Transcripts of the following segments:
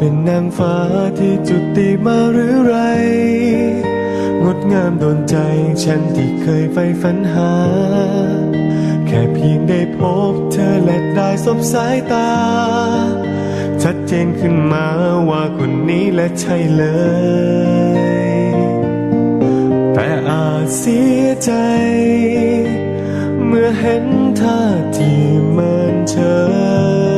เป็นนางฟ้าที่จุติมาหรือไร งดงามโดนใจฉันที่เคยใฝ่ฝันหา แค่เพียงได้พบเธอและได้สบสายตา ชัดเจนขึ้นมาว่าคนนี้และใช่เลย แต่อาจเสียใจ เมื่อเห็นท่าที่เมินเฉย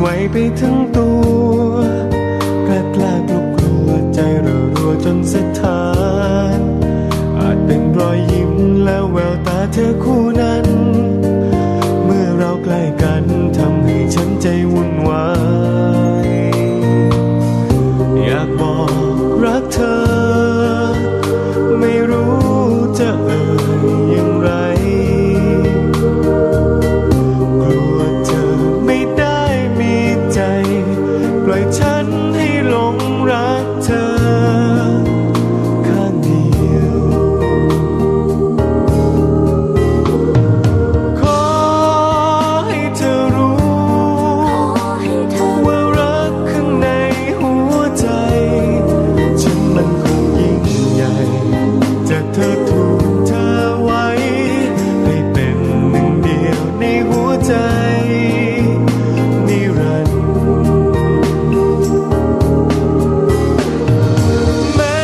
ไหวไปทั้งตัวกล้ากล้ากลัวกลัวใจรัวรัวจนสะท้าน อาจเป็นรอยยิ้มแล้วแววตาเธอคู่นั้น เมื่อเราใกล้กันทำให้ฉันใจวุ่น แม้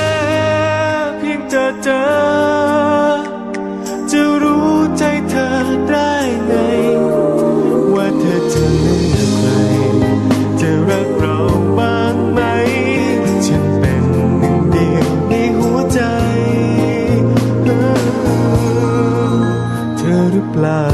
เพียงจะเจอ จะรู้ใจเธอได้ไง ว่าเธอจะเลือครจะรักเราบ้างไหม ฉันเป็นหนึ่งเดียวในหัวใจ เธอหรือเปล่า